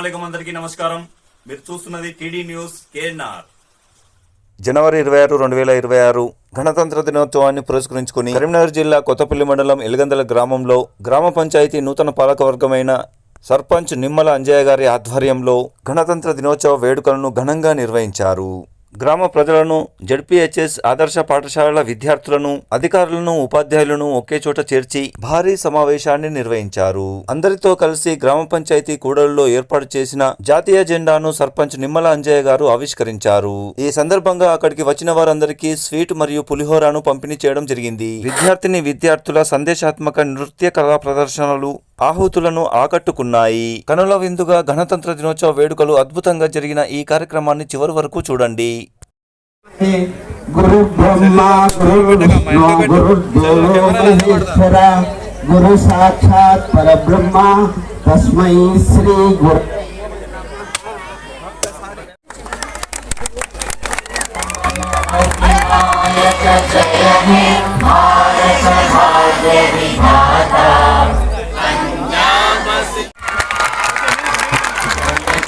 అస్సలం అందరికీ నమస్కారం. మీరు చూస్తున్నది టీడీ న్యూస్ కేఎన్ఆర్. జనవరి ఇరవై ఆరు రెండు వేల ఇరవై ఆరు గణతంత్ర దినోత్సవాన్ని పురస్కరించుకుని కరీంనగర్ జిల్లా కొత్తపల్లి మండలం ఎలుగందల గ్రామంలో గ్రామ పంచాయతీ నూతన పాలకవర్గమైన సర్పంచ్ నిమ్మల అంజయ్య గారి ఆధ్వర్యంలో గణతంత్ర దినోత్సవ వేడుకలను ఘనంగా నిర్వహించారు. గ్రామ ప్రజలను జడ్పీహెచ్ఎస్ ఆదర్శ పాఠశాలల విద్యార్థులను అధికారులను ఉపాధ్యాయులను ఒకే చోట చేర్చి భారీ సమావేశాన్ని నిర్వహించారు. అందరితో కలిసి గ్రామ పంచాయతీ కూడలిలో ఏర్పాటు చేసిన జాతీయ జెండాను సర్పంచ్ నిమ్మల అంజయ్య గారు ఆవిష్కరించారు. ఈ సందర్భంగా అక్కడికి వచ్చిన వారందరికీ స్వీట్ మరియు పులిహోరాను పంపిణీ చేయడం జరిగింది. విద్యార్థిని విద్యార్థుల సందేశాత్మక నృత్య కళా ప్రదర్శనలు ఆహుతులను ఆకట్టుకున్నాయి. కనుల విందుగా గణతంత్ర దినోత్సవ వేడుకలు అద్భుతంగా జరిగిన ఈ కార్యక్రమాన్ని చివరి వరకు చూడండి. గురు బ్రహ్మ గురు విష్ణు గురుర్దేవో మహేశ్వర గురు సాక్షాత్ పరబ్రహ్మ తస్మై శ్రీ గురు.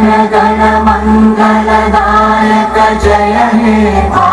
गण गण मङ्गलदायक जय हे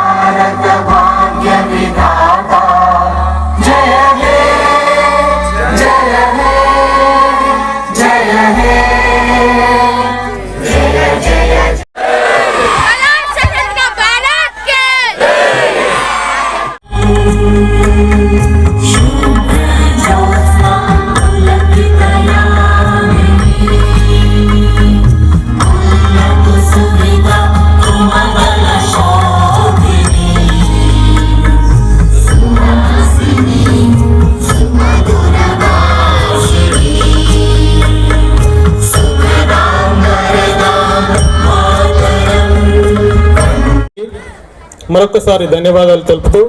మరొకసారి ధన్యవాదాలు తెలుపుతూ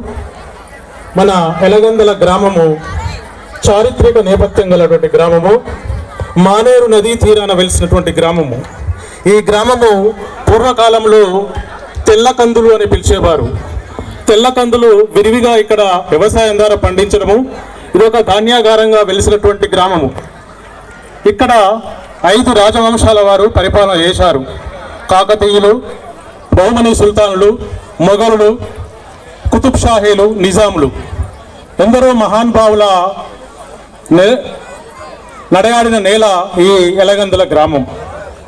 మన ఎలగందల గ్రామము చారిత్రక నేపథ్యం గలటువంటి గ్రామము మానేరు నదీ తీరాన వెలిసినటువంటి గ్రామము. ఈ గ్రామము పూర్వకాలంలో తెల్లకందులు అని పిలిచేవారు. తెల్లకందులు విరివిగా ఇక్కడ వ్యవసాయం ద్వారా పండించడము ఇది ఒక ధాన్యాగారంగా వెలిసినటువంటి గ్రామము. ఇక్కడ ఐదు రాజవంశాల వారు పరిపాలన చేశారు. కాకతీయులు బహుమని సుల్తానులు మొఘలులు కుతుబ్ షాహీలు నిజాములు. ఎందరో మహానుభావుల నే- నడయాడిన నేల ఈ ఎలగందుల గ్రామం.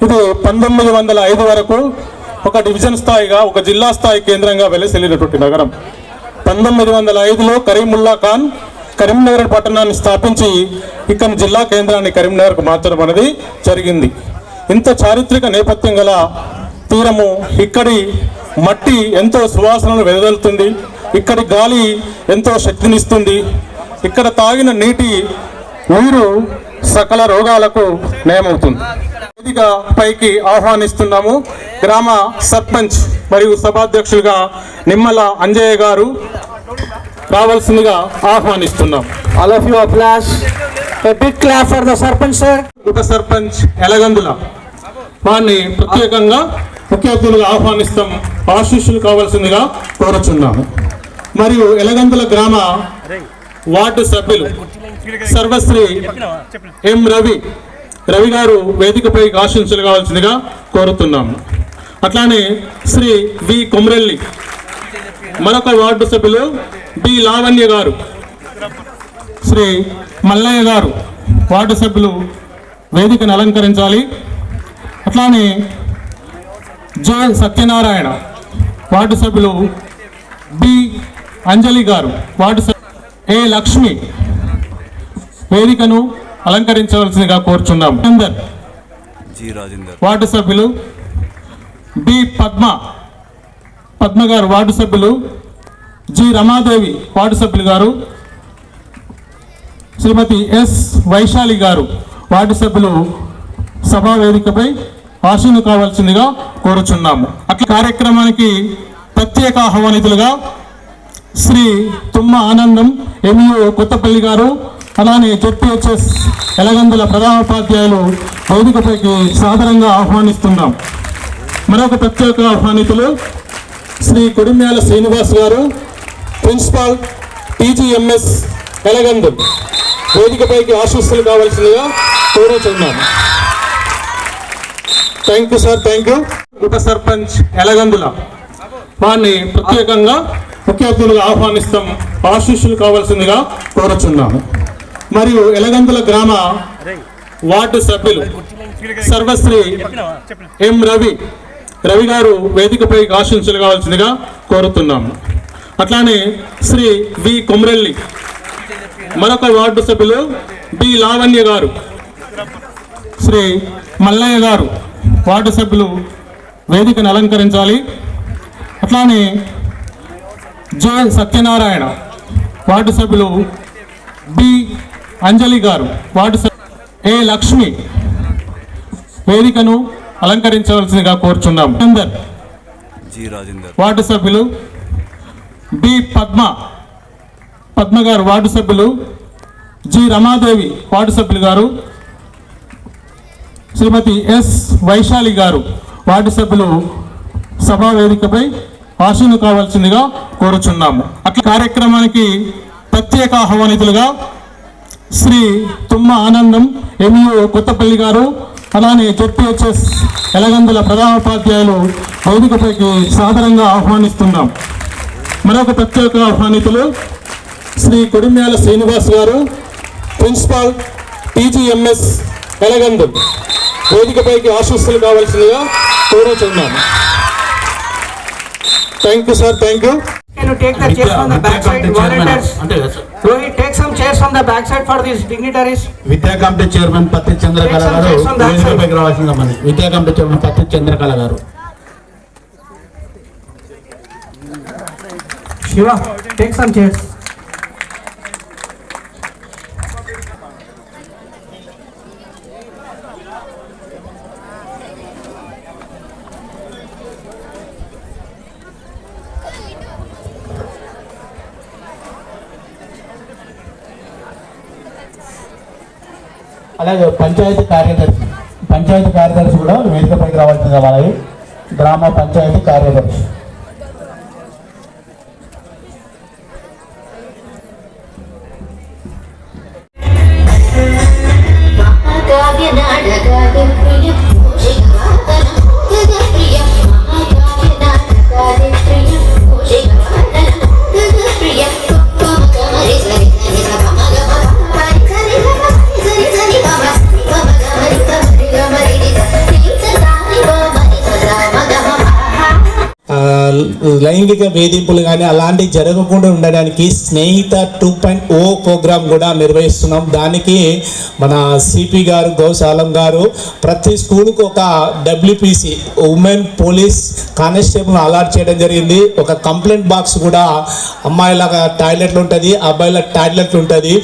ఇది పంతొమ్మిది వందల ఐదు వరకు ఒక డివిజన్ స్థాయిగా ఒక జిల్లా స్థాయి కేంద్రంగా వెలసిల్లినటువంటి నగరం. పంతొమ్మిది వందల ఐదులో కరీముల్లా ఖాన్ కరీంనగర్ పట్టణాన్ని స్థాపించి ఇక్కడ జిల్లా కేంద్రాన్ని కరీంనగర్కు మార్చడం అనేది జరిగింది. ఇంత చారిత్రక నేపథ్యం గల తీరము ఇక్కడి మట్టి ఎంతో సువాసనను వెదజల్లుతుంది. ఇక్కడి గాలి ఎంతో శక్తినిస్తుంది. ఇక్కడ తాగిన నీటి నీరు సకల రోగాలకు నయమవుతుంది. వేదిక పైకి ఆహ్వానిస్తున్నాము. గ్రామ సర్పంచ్ మరియు సభాధ్యక్షులుగా నిమ్మల అంజయ్య గారు రావాల్సిందిగా ఆహ్వానిస్తున్నాం. All of you applause a big clap for the sarpanch sir ఉప సర్పంచ్ ఎలగందుల. వారిని ప్రత్యేకంగా ముఖ్య అతిథులుగా ఆహ్వానిస్తాం ఆశీస్సులు కావాల్సిందిగా కోరుచున్నాము. మరియు ఎలగందుల గ్రామ వార్డు సభ్యులు సర్వశ్రీ ఎం రవి రవి గారు వేదికపై ఆశీస్సులు కావాల్సిందిగా కోరుతున్నాము. అట్లానే శ్రీ వి కొమరెల్లి మరొక వార్డు సభ్యులు బి లావణ్య గారు శ్రీ మల్లయ్య గారు వార్డు సభ్యులు వేదికను అలంకరించాలి. అట్లానే జె సత్యనారాయణ వార్డు సభ్యులు B. Anjali garu ward A. Lakshmi వేదికను అలంకరించవలసిందిగా కోరుచున్నాం. అందర్ వార్డు సభ్యులు బి. పద్మ పద్మ గారు వార్డు సభ్యులు జి. రమాదేవి వార్డు సభ్యులు గారు శ్రీమతి ఎస్. వైశాలి గారు వార్డు సభ్యులు సభా వేదికపై ఆశీను కావాల్సిందిగా కోరుచున్నాము. అట్లా కార్యక్రమానికి ప్రత్యేక ఆహ్వానితులుగా శ్రీ తుమ్మ ఆనందం ఎంఈఓ కొత్తపల్లి గారు అలానే జెడ్పిహెచ్ఎస్ ఎలగందుల ప్రధానోపాధ్యాయులు వేదికపైకి సాదరంగా ఆహ్వానిస్తున్నాం. మరొక ప్రత్యేక ఆహ్వానితులు శ్రీ కొడిమ్యాల శ్రీనివాస్ గారు ప్రిన్సిపాల్ టీజీఎంఎస్ ఎలగందు వేదికపైకి ఆశీస్సులు కావాల్సిందిగా కోరుచున్నాము. Thank you sir thank you ఉప సర్పంచ్ ఎలగందుల. వారిని ప్రత్యేకంగా ముఖ్య అతిథులుగా ఆహ్వానిస్తాం. ఆశీస్సులు కావాల్సిందిగా కోరుచున్నాము. మరియు ఎలగందుల గ్రామ వార్డు సభ్యులు సర్వశ్రీ ఎం రవి రవి గారు వేదికపై ఆశీస్సులు కావాల్సిందిగా కోరుతున్నాము. అట్లానే శ్రీ వి కొమరెల్లి మరొక వార్డు సభ్యులు బి లావణ్య గారు శ్రీ మల్లయ్య గారు వార్డు సభ్యులు వేదికను అలంకరించాలి. అట్లానే జె సత్యనారాయణ వార్డు సభ్యులు B Anjali garu ward A Lakshmi వేదికను అలంకరించవలసిందిగా కోరుచున్నాం. అందర్ వార్డు సభ్యులు బి పద్మ పద్మ గారు వార్డు సభ్యులు జి రమాదేవి వార్డు సభ్యులు గారు శ్రీమతి ఎస్ వైశాలి గారు వార్డు సభ్యులు సభా వేదికపై ఆశీను కావాల్సిందిగా కోరుచున్నాము. అట్లా కార్యక్రమానికి ప్రత్యేక ఆహ్వానితులుగా శ్రీ తుమ్మ ఆనందం ఎంఈఓ కొత్తపల్లి గారు అలానే జెడ్పిహెచ్ఎస్ ఎలగందుల ప్రధానోపాధ్యాయులు వేదికపైకి సాధారణంగా ఆహ్వానిస్తున్నాం. మరొక ప్రత్యేక ఆహ్వానితులు శ్రీ కొడిమ్యాల శ్రీనివాస్ గారు ప్రిన్సిపాల్ టీజీఎంఎస్ ఎలగందు. వేదికపైకి ఆశీస్సులు కావాల్సిందిగా కోరు thank you sir thank you విద్యాకంఠ chairman Patti Chandrakala గారు శివ టేక్ సమ్ చైర్స్ అలాగే పంచాయతీ కార్యదర్శి పంచాయతీ కార్యదర్శి కూడా వేదికపైకి రావాల్సిందిగా వాళ్ళవి. గ్రామ పంచాయతీ కార్యదర్శి. లైంగిక వేధింపులు కానీ అలాంటివి జరగకుండా ఉండడానికి Snehitha two point O oh program కూడా నిర్వహిస్తున్నాం. దానికి మన సిపి గారు గౌశాలం గారు ప్రతి స్కూల్కు ఒక WPC women police constable allot చేయడం జరిగింది. ఒక కంప్లైంట్ బాక్స్ కూడా అమ్మాయిల టాయిలెట్లు ఉంటుంది అబ్బాయిల టాయిలెట్లు ఉంటుంది.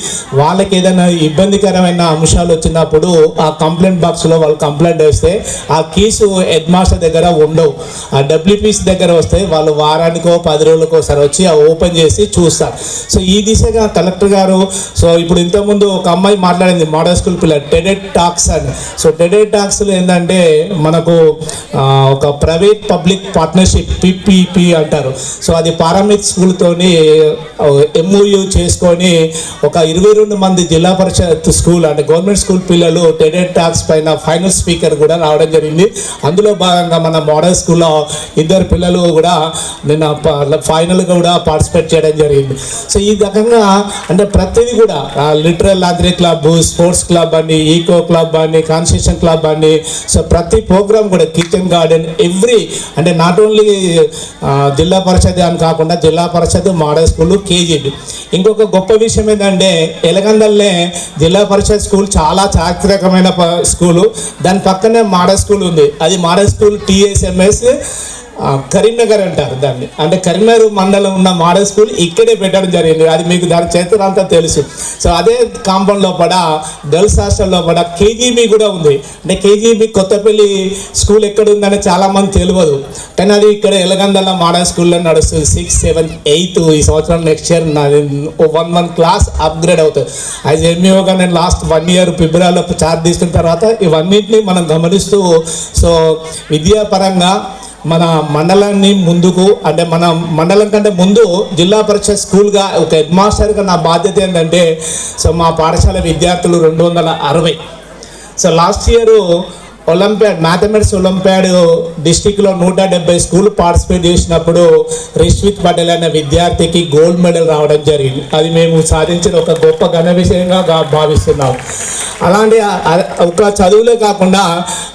వాళ్ళకి ఏదైనా ఇబ్బందికరమైన అంశాలు వచ్చినప్పుడు ఆ కంప్లైంట్ బాక్స్లో వాళ్ళు కంప్లైంట్ వేస్తే ఆ కేసు హెడ్ మాస్టర్ దగ్గర ఉండవు. ఆ డబ్ల్యూపీసీ దగ్గర వస్తే వాళ్ళు వారానికి పది రోజులకోసారి వచ్చి ఆ ఓపెన్ చేసి చూస్తారు. సో ఈ దిశగా కలెక్టర్ గారు సో ఇప్పుడు ఇంతకుముందు ఒక అమ్మాయి మాట్లాడింది మోడల్ స్కూల్ పిల్లలు డెడెడ్ టాక్స్ అని. సో టెడెడ్ టాక్స్లో ఏంటంటే మనకు ఒక ప్రైవేట్ పబ్లిక్ పార్ట్నర్షిప్ పిపిపి అంటారు. సో అది పారామిక్ స్కూల్తోని ఎంఓయూ చేసుకొని ఒక ఇరవై రెండు మంది జిల్లా పరిషత్ స్కూల్ అంటే గవర్నమెంట్ స్కూల్ పిల్లలు టెడెడ్ టాక్స్ పైన ఫైనల్ స్పీకర్ కూడా రావడం జరిగింది. అందులో భాగంగా మన మోడల్ స్కూల్లో ఇద్దరు పిల్లలు కూడా నిన్న ఫైనల్ కూడా పార్టిసిపేట్ చేయడం జరిగింది. సో ఈ రకంగా అంటే ప్రతిదీ కూడా literal laundry club sports club అని ఈకో క్లబ్ అని కాన్స్టిట్యూషన్ క్లబ్ అని సో ప్రతి ప్రోగ్రామ్ కూడా కిచెన్ గార్డెన్ ఎవ్రీ అంటే నాట్ ఓన్లీ జిల్లా పరిషత్ అని కాకుండా జిల్లా పరిషత్ మోడల్ స్కూల్ కేజీబీ ఇంకొక గొప్ప విషయం ఏంటంటే ఎలగందల్నే జిల్లా పరిషత్ స్కూల్ చాలా చారిత్రకమైన ప- స్కూలు దాని పక్కనే మోడల్ స్కూల్ ఉంది. అది మోడల్ స్కూల్ టీఎస్ఎంఎస్ కరీంనగర్ అంటారు దాన్ని. అంటే కరీంనగర్ మండలం ఉన్న మోడల్ స్కూల్ ఇక్కడే పెట్టడం జరిగింది. అది మీకు దాని చరిత్ర అంతా తెలుసు. సో అదే కాంపౌండ్ లోపల గర్ల్స్ హాస్టల్ లోపల కేజీబీ కూడా ఉంది. అంటే కేజీబీ కొత్తపల్లి స్కూల్ ఎక్కడ ఉందని చాలా మంది తెలియదు. కానీ అది ఇక్కడ ఎలగందల మోడల్ స్కూల్లో నడుస్తుంది. సిక్స్ సెవెన్ ఎయిత్ ఈ సంవత్సరం next year one one class upgrade అవుతుంది. యాజ్ ఎంఈఓగా నేను లాస్ట్ వన్ ఇయర్ ఫిబ్రవరిలో చార్జ్ తీసుకున్న తర్వాత ఇవన్నింటినీ మనం గమనిస్తూ సో విద్యాపరంగా మన మండలాన్ని ముందుకు అంటే మన మండలం కంటే ముందు జిల్లా పరిషత్ స్కూల్గా ఒక హెడ్ మాస్టర్గా నా బాధ్యత ఏంటంటే సో మా పాఠశాల విద్యార్థులు రెండు వందల అరవై. So last year olympiad mathematics olympiad డిస్టిక్లో నూట డెబ్బై స్కూల్ పార్టిసిపేట్ చేసినప్పుడు రిష్విత్ పటేల్ అనే విద్యార్థికి గోల్డ్ మెడల్ రావడం జరిగింది. అది మేము సాధించిన ఒక గొప్ప ఘన విషయంగా భావిస్తున్నాం. అలాంటి ఒక చదువులే కాకుండా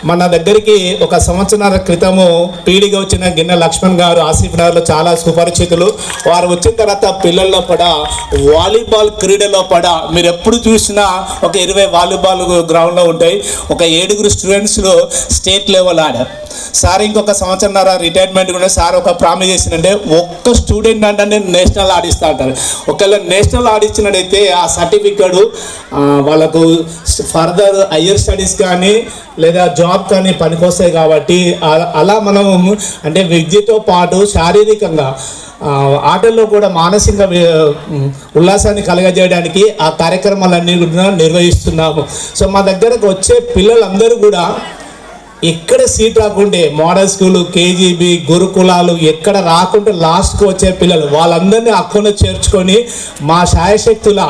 మన దగ్గరికి ఒక సంవత్సరాల క్రితము పీడిగా వచ్చిన గిన్నె లక్ష్మణ్ గారు ఆసిఫ్ నగర్లో చాలా సుపరిచితులు. వారు వచ్చిన తర్వాత పిల్లల్లో పడ వాలీబాల్ క్రీడలో పడ మీరు ఎప్పుడు చూసినా ఒక ఇరవై వాలీబాల్ గ్రౌండ్లో ఉంటాయి. ఒక ఏడుగురు స్టూడెంట్స్ స్టేట్ లెవెల్ ఆడారు సార్ ఇంకొక సంవత్సరంన్నర రిటైర్మెంట్ కూడా సార్ ఒక ప్రామిస్ చేసిందంటే ఒక్క స్టూడెంట్ అంటే నేషనల్ ఆడిస్తా అంటారు. ఒకవేళ నేషనల్ ఆడిచ్చినట్టయితే ఆ సర్టిఫికెట్ వాళ్ళకు ఫర్దర్ హయ్యర్ స్టడీస్ కానీ లేదా జాబ్ కానీ పనికొస్తాయి కాబట్టి అలా మనం అంటే విద్యతో పాటు శారీరకంగా ఆటల్లో కూడా మానసిక ఉల్లాసాన్ని కలగజేయడానికి ఆ కార్యక్రమాలన్నీ కూడా నిర్వహిస్తున్నాము. సో మా దగ్గరకు వచ్చే పిల్లలందరూ కూడా ఎక్కడ సీట్ రాకుంటే మోడల్ స్కూలు కేజీబీ గురుకులాలు ఎక్కడ రాకుంటే లాస్ట్కి వచ్చే పిల్లలు వాళ్ళందరినీ అక్కడ చేర్చుకొని మా శాయశక్తుల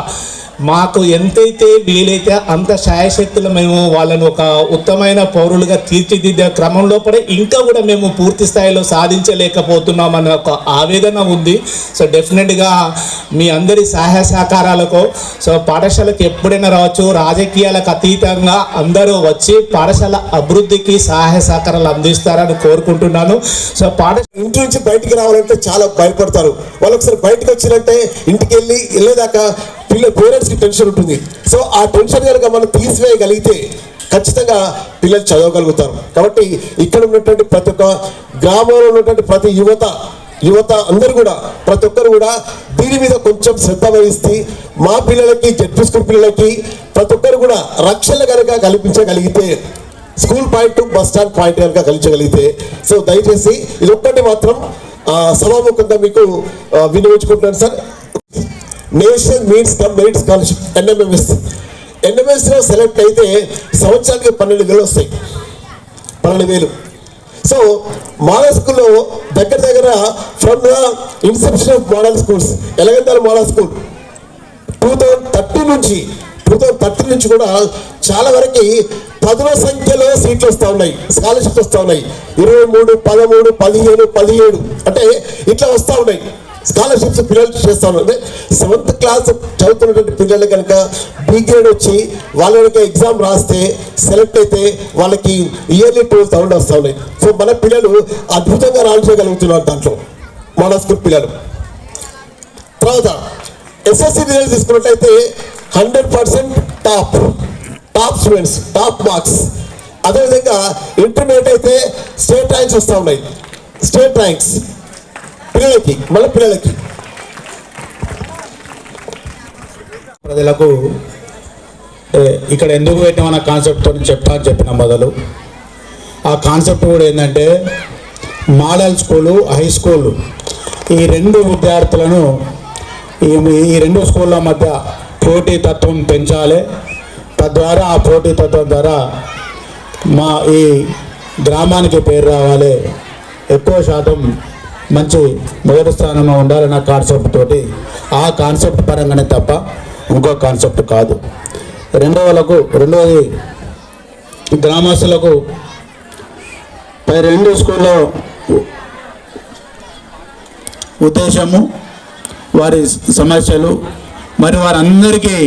మాకు ఎంతైతే వీలైతే అంత శాయశక్తులు మేము వాళ్ళను ఒక ఉత్తమైన పౌరులుగా తీర్చిదిద్దే క్రమంలో పడే ఇంకా కూడా మేము పూర్తి స్థాయిలో సాధించలేకపోతున్నాం ఒక ఆవేదన ఉంది. సో డెఫినెట్గా మీ అందరి సహాయ సహకారాలకు సో పాఠశాలకు ఎప్పుడైనా రావచ్చు. రాజకీయాలకు అతీతంగా అందరూ వచ్చి పాఠశాల అభివృద్ధికి సహాయ సహకారాలు అందిస్తారని కోరుకుంటున్నాను. సో పాఠశాల ఇంటి నుంచి బయటికి రావాలంటే చాలా భయపడతారు. వాళ్ళు ఒకసారి బయటకు వచ్చినట్టే ఇంటికి వెళ్ళి వెళ్ళేదాకా పిల్ల పేరెంట్స్కి టెన్షన్ ఉంటుంది. సో ఆ టెన్షన్ కనుక మనం తీసివేయగలిగితే ఖచ్చితంగా పిల్లలు చదవగలుగుతారు. కాబట్టి ఇక్కడ ఉన్నటువంటి ప్రతి ఒక్క గ్రామంలో ఉన్నటువంటి ప్రతి యువత యువత అందరూ కూడా ప్రతి ఒక్కరు కూడా దీని మీద కొంచెం శ్రద్ధ వహిస్తే మా పిల్లలకి జడ్పీ స్కూల్ పిల్లలకి ప్రతి ఒక్కరు కూడా రక్షణ కనుక కల్పించగలిగితే school point to bus stand point కనుక కలిచగలిగితే సో దయచేసి ఇది ఒక్కటి మాత్రం సభాముఖంగా మీకు వినియోగించుకుంటున్నాను sir. National means cum merit scholarship NMMS ఎన్ఎంఎస్లో select అయితే సంవత్సరానికి పన్నెండు వేలు వస్తాయి. పన్నెండు వేలు. సో మోడల్ స్కూల్లో దగ్గర దగ్గర from the inception of model schools Elagandula model school two thousand thirty నుంచి టూ థౌజండ్ థర్టీ నుంచి కూడా చాలా వరకు పదుల సంఖ్యలో సీట్లు వస్తూ ఉన్నాయి స్కాలర్షిప్ వస్తూ ఉన్నాయి. ఇరవై మూడు పదమూడు పదిహేను పదిహేడు అంటే ఇట్లా వస్తూ ఉన్నాయి. స్కాలర్షిప్స్ పిల్లలు చేస్తాను. అంటే సెవెంత్ క్లాస్ చదువుతున్నటువంటి పిల్లలు కనుక బీ గ్రేడ్ వచ్చి వాళ్ళ కనుక ఎగ్జామ్ రాస్తే సెలెక్ట్ అయితే వాళ్ళకి ఇయర్లీ ట్వెల్వ్ థౌసండ్ వస్తూ ఉన్నాయి. సో మన పిల్లలు అద్భుతంగా రాణించగలుగుతున్నారు దాంట్లో. మన స్కూల్ పిల్లలు. తర్వాత ఎస్ఎస్సి రిజల్ట్ తీసుకున్నట్లయితే hundred percent top top students top marks అదేవిధంగా ఇంటర్మీడియట్ అయితే స్టేట్ ర్యాంక్స్ వస్తూ ఉన్నాయి. స్టేట్ ర్యాంక్స్ పిల్లలకి మన పిల్లలకి. ప్రజలకు ఇక్కడ ఎందుకు పెట్టామన్న కాన్సెప్ట్తో చెప్తా అని చెప్పిన మొదలు. ఆ కాన్సెప్ట్ కూడా ఏంటంటే మోడల్ స్కూలు హై స్కూలు ఈ రెండు విద్యార్థులను ఈ ఈ రెండు స్కూళ్ళ మధ్య పోటీ తత్వం పెంచాలి. తద్వారా ఆ పోటీతత్వం ద్వారా మా ఈ గ్రామానికి పేరు రావాలి. ఎక్కువ శాతం మంచి మొదటి స్థానంలో ఉండాలన్న కాన్సెప్ట్ తోటి ఆ కాన్సెప్ట్ పరంగానే తప్ప ఇంకో కాన్సెప్ట్ కాదు. రెండవలకు రెండవది గ్రామస్తులకు పై రెండు స్కూల్లో ఉద్దేశము వారి సమస్యలు మరి వారందరికీ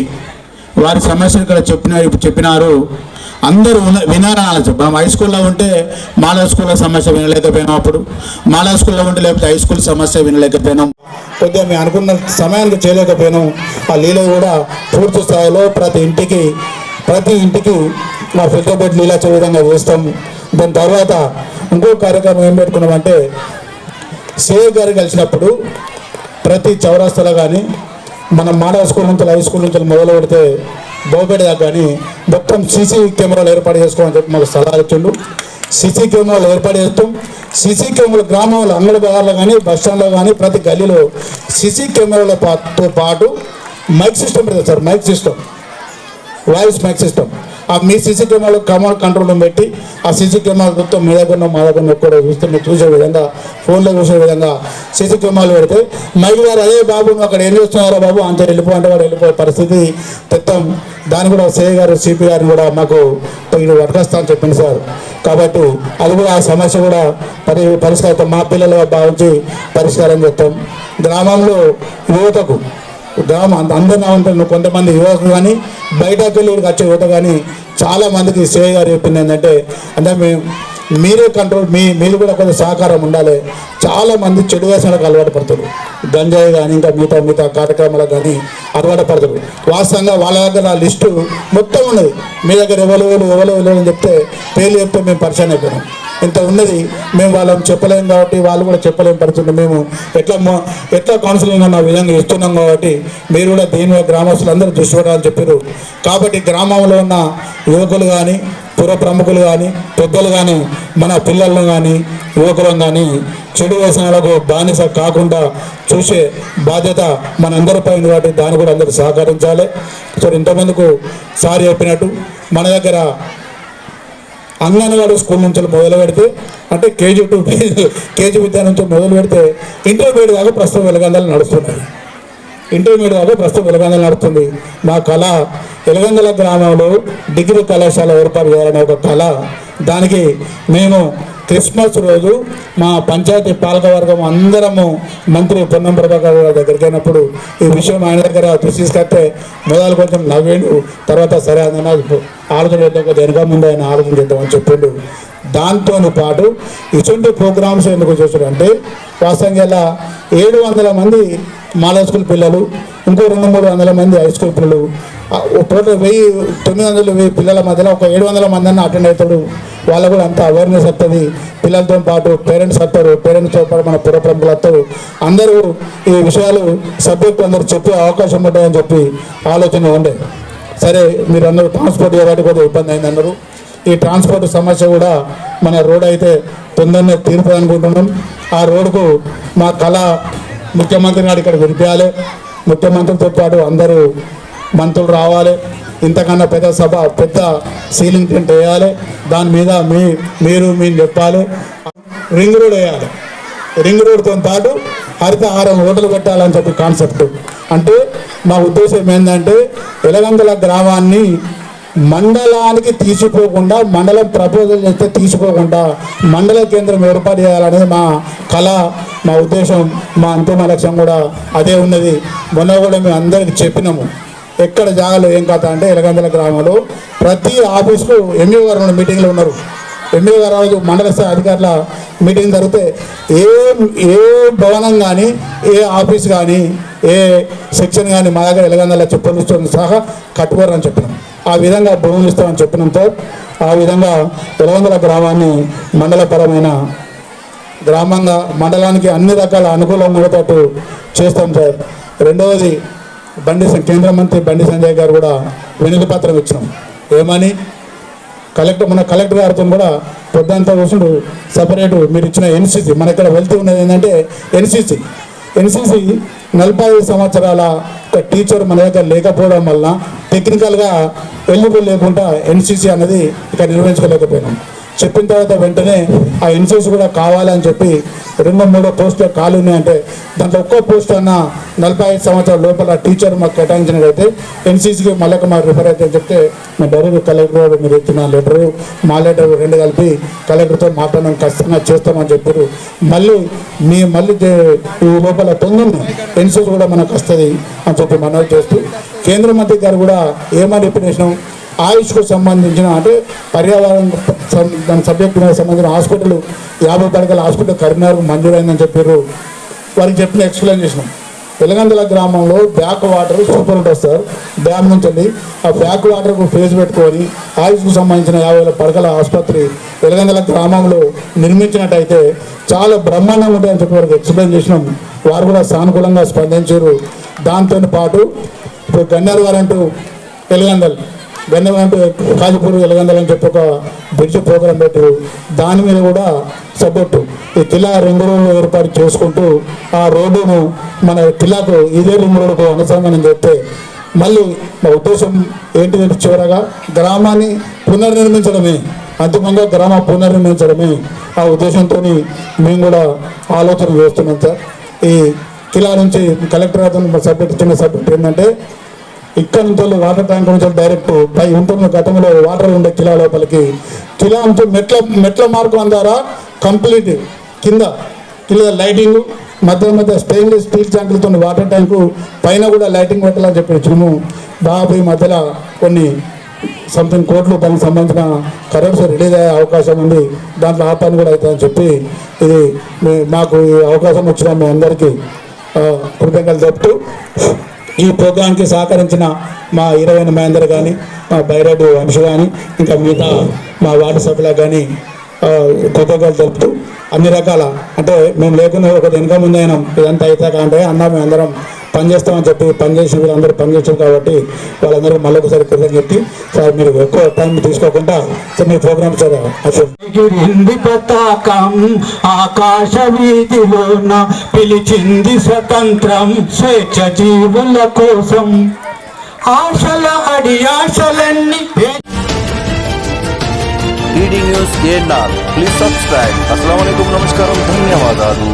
వారి సమస్యలు ఇక్కడ చెప్పిన చెప్పినారు. అందరూ ఉన్న- వినారని ఆలోచన మనం హై స్కూల్లో ఉంటే మాలా స్కూల్లో సమస్య వినలేకపోయినాం అప్పుడు. మాలా స్కూల్లో ఉంటే లేకపోతే హై స్కూల్ సమస్య వినలేకపోయినాం. కొద్దిగా మేము అనుకున్న సమయానికి చేయలేకపోయినాం. ఆ లీల కూడా పూర్తి స్థాయిలో ప్రతి ఇంటికి ప్రతి ఇంటికి మా ఫిల్టర్ బెడ్ లీలా విధంగా చేస్తాము దాని తర్వాత ఇంకో కార్యక్రమం ఏం పెట్టుకున్నామంటే సేవ్ గారు కలిసినప్పుడు ప్రతి చౌరస్తాలో కానీ మన మాడవ స్కూల్ నుంచి హై స్కూల్ నుంచి మొదలు పెడితే బోపేట దాకా కానీ మొత్తం సీసీ కెమెరాలు ఏర్పాటు చేసుకోమని చెప్పి మాకు సలహా ఇచ్చిండు. సీసీ కెమెరాలు ఏర్పాటు చేస్తాం. సీసీ కెమెరాలు గ్రామంలో అంగడి బజార్లో కానీ బస్ స్టాండ్లో కానీ ప్రతి గల్లీలో సీసీ కెమెరాలతో పాటు మైక్ సిస్టమ్ పెడతారు sir mike system. Voice mike system. ఆ మీ సీసీ కెమెరాలో కమాండ్ కంట్రోల్ రూమ్ పెట్టి ఆ సీసీ కెమెరాలు మొత్తం మీ దగ్గర మా దగ్గర కూడా చూసే విధంగా ఫోన్లో చూసే విధంగా సీసీ కెమెరాలు పెడితే మైక్ గారు అదే బాబు అక్కడ ఏం చేస్తున్నారో బాబు అంత వెళ్ళిపో అంటే వాడు వెళ్ళిపోయే పరిస్థితి తెత్తం. దాన్ని కూడా సే గారు సిపి గారిని కూడా మాకు ఇక్కడ పట్టుకొస్తా అని చెప్పింది సార్. కాబట్టి అది కూడా ఆ సమస్య కూడా పరి పరిష్కారం మా పిల్లలుగా భావించి పరిష్కారం చేస్తాం. గ్రామంలో యువతకు అంత అందరినీ ఉంటారు. కొంతమంది యువకులు కానీ బయటకు వెళ్ళి ఇక్కడికి వచ్చే యువత కానీ చాలామందికి సేవ గారు చెప్పింది ఏంటంటే అంటే మేము మీరే కంట్రోల్ మీ మీరు కూడా కొంచెం సహకారం ఉండాలి. చాలామంది చెడు వ్యసనాలకు అలవాటు పడతారు గంజాయి కానీ ఇంకా మిగతా మిగతా కార్యక్రమాలకు కానీ అలవాటు పడతారు వాస్తవంగా వాళ్ళ దగ్గర ఆ లిస్టు మొత్తం ఉన్నది. మీ దగ్గర ఎవరు ఎవరు ఎవరు ఎవరు అని చెప్తే పేర్లు చెప్తే మేము పరిచయం అయిపోయినాం. ఇంత ఉన్నది. మేము వాళ్ళని చెప్పలేము కాబట్టి వాళ్ళు కూడా చెప్పలేం పరిస్థితి. మేము ఎట్లా ఎట్లా కౌన్సిలింగ్ అన్న విధంగా ఇస్తున్నాం కాబట్టి మీరు కూడా దీని గ్రామస్తులందరూ గ్రామస్తులు అందరూ చెప్పారు. కాబట్టి గ్రామంలో ఉన్న యువకులు కానీ పుర ప్రముఖులు కానీ పెద్దలు కానీ మన పిల్లలను కానీ యువకులను కానీ చెడు వ్యసనాలకు బానిస కాకుండా చూసే బాధ్యత మనందరిపై ఉంది కాబట్టి దాన్ని కూడా అందరూ సహకరించాలి. సో ఇంతమందికు సార్ చెప్పినట్టు మన దగ్గర అంగన్వాడీ స్కూల్ నుంచి మొదలు పెడితే అంటే కేజీ టు కేజీ విద్య నుంచి మొదలు పెడితే ఇంటర్మీడియట్ దాకా ప్రస్తుతం వెలగందాలు నడుస్తున్నాయి. ఇంటర్మీడియట్ దాకా ప్రస్తుతం వెలగందలు నడుస్తుంది. మా కళ వెలగందల గ్రామంలో డిగ్రీ కళాశాల ఏర్పాటు చేయాలనే ఒక కళ. దానికి మేము క్రిస్మస్ రోజు మా పంచాయతీ పాలకవర్గం అందరము మంత్రి పొన్నం ప్రభాకర్ గారి దగ్గరికి అయినప్పుడు ఈ విషయం ఆయన దగ్గర తీసుకొస్తే మొదలు కొంచెం నవ్వేండు. తర్వాత సరే అన్న ఆలోచన చేద్దాం కొద్దిగా ముందు ఆయన ఆలోచన చేద్దామని చెప్పిండు. దాంతో పాటు ఇటువంటి ప్రోగ్రామ్స్ ఎందుకు చేశారంటే వాస్తవంగా ఏడు వందల మంది మాలా స్కూల్ పిల్లలు ఇంకో రెండు మూడు వందల మంది హై స్కూల్ పిల్లలు టోటల్ వెయ్యి తొమ్మిది వందల వెయ్యి పిల్లల మధ్యలో ఒక ఏడు వందల మంది అన్న అటెండ్ అవుతాడు వాళ్ళకు కూడా అంత అవేర్నెస్ వస్తుంది పిల్లలతో పాటు పేరెంట్స్ వస్తారు పేరెంట్స్తో పాటు మన పుర ప్రముఖులు వస్తారు అందరూ ఈ విషయాలు సబ్జెక్ట్ అందరూ చెప్పే అవకాశం ఉంటాయని చెప్పి ఆలోచన ఉండే. సరే మీరు అందరూ ట్రాన్స్పోర్ట్ చేయడానికి కూడా ఇబ్బంది అయింది అన్నారు. ఈ ట్రాన్స్పోర్ట్ సమస్య కూడా మన రోడ్ అయితే తొందరనే తీరుతుంది అనుకుంటున్నాం ఆ రోడ్డుకు మా కళ ముఖ్యమంత్రి నాడు ఇక్కడ వినిపించాలి ముఖ్యమంత్రితో పాటు అందరూ మంత్రులు రావాలి. ఇంతకన్నా పెద్ద సభ పెద్ద సీలింగ్ టెంట్ వేయాలి. దాని మీద మీ మీరు మీరు చెప్పాలి. రింగ్ రోడ్ వేయాలి. రింగ్ రోడ్తో పాటు హరితహారం హోటల్ పెట్టాలని చెప్పి కాన్సెప్ట్ అంటే మా ఉద్దేశం ఏంటంటే ఎలగందల గ్రామాన్ని మండలానికి తీసుకోకుండా మండలం ప్రపోజల్ చేస్తే తీసుకోకుండా మండల కేంద్రం ఏర్పాటు చేయాలనేది మా కళ మా ఉద్దేశం మా అంతిమ లక్ష్యం కూడా అదే ఉన్నది. మొన్న కూడా మేము అందరికి చెప్పినాము. ఎక్కడ జాగాలో ఏం కథ అంటే ఎలగందల గ్రామంలో ప్రతి ఆఫీస్కు ఎంఈఓ గారు ఉన్న ఉన్నారు. ఎంఈఓ గారు రోజు మండల స్థాయి అధికారుల మీటింగ్ జరిగితే ఏ ఏ భవనం కానీ ఏ ఆఫీస్ కానీ ఏ సెక్షన్ కానీ మా దగ్గర ఎలగందల చెప్పులతో సహా కట్టుకోరని చెప్పినాం. ఆ విధంగా భూములు ఇస్తామని చెప్పినంతో సార్ ఆ విధంగా ఎలగందల గ్రామాన్ని మండలపరమైన గ్రామంగా మండలానికి అన్ని రకాల అనుకూలంగా ఉండేటట్టు చేస్తాం సార్. రెండవది బండి కేంద్ర మంత్రి బండి సంజయ్ గారు కూడా వినతి పత్రం ఇచ్చినాం ఏమని? కలెక్టర్ మన కలెక్టర్ గారితో కూడా పొద్దంతా కూర్చుండు సపరేటు మీరు ఇచ్చిన ఎన్సీసీ మన ఇక్కడ వెళ్తూ ఉన్నది ఏంటంటే ఎన్సీసీ. ఎన్సీసీ నలభై ఐదు సంవత్సరాల ఒక టీచర్ మన దగ్గర లేకపోవడం వలన టెక్నికల్గా ఎలిజిబుల్ లేకుండా ఎన్సీసీ అనేది ఇక్కడ నిర్వహించుకోలేకపోయినాం. చెప్పిన తర్వాత వెంటనే ఆ ఇన్సూరెన్స్ కూడా కావాలని చెప్పి రెండో మూడో పోస్టులు ఖాళీ ఉన్నాయంటే దాంట్లో ఒక్కో పోస్ట్ అన్న నలభై ఐదు సంవత్సరాల లోపల టీచర్ మాకు కేటాయించినట్లయితే ఎన్సీసీకి మళ్ళీ మాకు రిఫర్ అయితే అని చెప్తే మేము డైరెక్ట్ కలెక్టర్ గారు మీరు ఇచ్చిన లెటరు మా లెటర్ రెండు కలిపి కలెక్టర్తో మాట్లాడడం ఖచ్చితంగా చేస్తామని చెప్పారు. మళ్ళీ మీ మళ్ళీ ఈ లోపల తొందరని ఎన్సీసీ కూడా మనకు వస్తుంది అని చెప్పి మనవి చేస్తూ కేంద్ర మంత్రి గారు కూడా ఏమని రిప్రజెంటేషన్ ఆయుష్కు సంబంధించిన అంటే పర్యావరణ దాని సబ్జెక్టు మీద సంబంధించిన హాస్పిటల్ యాభై పడకల హాస్పిటల్ కరీంనగర్ మంజూరైందని చెప్పారు వారికి చెప్పిన ఎక్స్ప్లెయిన్ చేసినాం వెలగందల గ్రామంలో బ్యాక్ వాటర్ సూపర్ ఉంటుంది సార్. డ్యామ్ నుంచి వెళ్ళి ఆ బ్యాక్ వాటర్కు ఫేస్ పెట్టుకొని ఆయుష్కు సంబంధించిన యాభై వేల పడకల ఆసుపత్రి వెలగందల గ్రామంలో నిర్మించినట్టయితే చాలా బ్రహ్మాండంగా ఉంటాయని చెప్పి వారికి ఎక్స్ప్లెయిన్ చేసినాం. వారు కూడా సానుకూలంగా స్పందించారు. దాంతో పాటు ఇప్పుడు గన్నేరు వారంటూ వెలగందల్ గన్నేరు అంటే కాజీపూర్ వెలగందల్ అని చెప్పి ఒక బ్రిడ్జ్ ప్రోగ్రాం పెట్టారు దాని మీద కూడా సపోర్టు. ఈ కిలా రింగ్ రోడ్డు ఏర్పాటు చేసుకుంటూ ఆ రోడ్డును మన కిలాకు ఇదే రింగ్ రోడ్డుకు అనుసంధానం చేస్తే మళ్ళీ మా ఉద్దేశం ఏంటిదంటే చివరగా గ్రామాన్ని పునర్నిర్మించడమే. అంతిమంగా గ్రామ పునర్నిర్మించడమే ఆ ఉద్దేశంతో మేము కూడా ఆలోచన చేస్తున్నాం సార్. ఈ కిలా నుంచి కలెక్టర్ అతను సబ్జెక్ట్ చిన్న సబ్జెక్ట్ ఏంటంటే ఇక్కడ నుంచి వెళ్ళి వాటర్ ట్యాంక్ నుంచి డైరెక్ట్ పై ఉంటున్న గతంలో వాటర్ ఉండే కిలా లోపలికి. కిలా నుంచి మెట్ల మెట్ల మార్గం ద్వారా కంప్లీట్ కింద. కింద లైటింగ్ మధ్య మధ్య స్టెయిన్లెస్ స్టీల్ ట్యాంకులతో వాటర్ ట్యాంకు పైన కూడా లైటింగ్ పెట్టాలని చెప్పి చూము బాబు ఈ మధ్యలో కొన్ని సంథింగ్ కోట్లు దానికి సంబంధించిన కరెంట్స్ రిలీజ్ అయ్యే అవకాశం ఉంది. దాంట్లో ఆ పని కూడా అవుతుందని చెప్పి ఇది మాకు ఈ అవకాశం వచ్చిన మీ అందరికీ కృతజ్ఞతలు చెప్తూ ఈ ప్రోగ్రాంకి సహకరించిన మా ఇరవై మహేందర్ కానీ మా బైరెడ్డి వంశ కానీ ఇంకా మిగతా మా వార్డు సభ్యులకు కానీ కృతజ్ఞతలు తెలుపుతూ అన్ని రకాల అంటే మేము లేకుండా ఒక వెనుక ముందైనా ఇదంతా అయితే అంటే అన్న మేము అందరం పనిచేస్తామని చెప్పి పనిచేసిన వీళ్ళందరూ పనిచేసారు కాబట్టి వాళ్ళందరూ మళ్ళీ ఒకసారి కృతజ్ఞత చెప్పి సార్ మీరు ఎక్కువ టైం తీసుకోకుండా సార్ మీ ప్రోగ్రామ్ సార్ ఎగిరింది పతాకం ఆకాశ వీధిలోన పిలిచింది స్వతంత్రం స్వేచ్ఛ జీవుల కోసం. ఆశల అడి ఆశలన్నీ TD news KNR please subscribe. అస్సలం నమస్కారం ధన్యవాదాలు.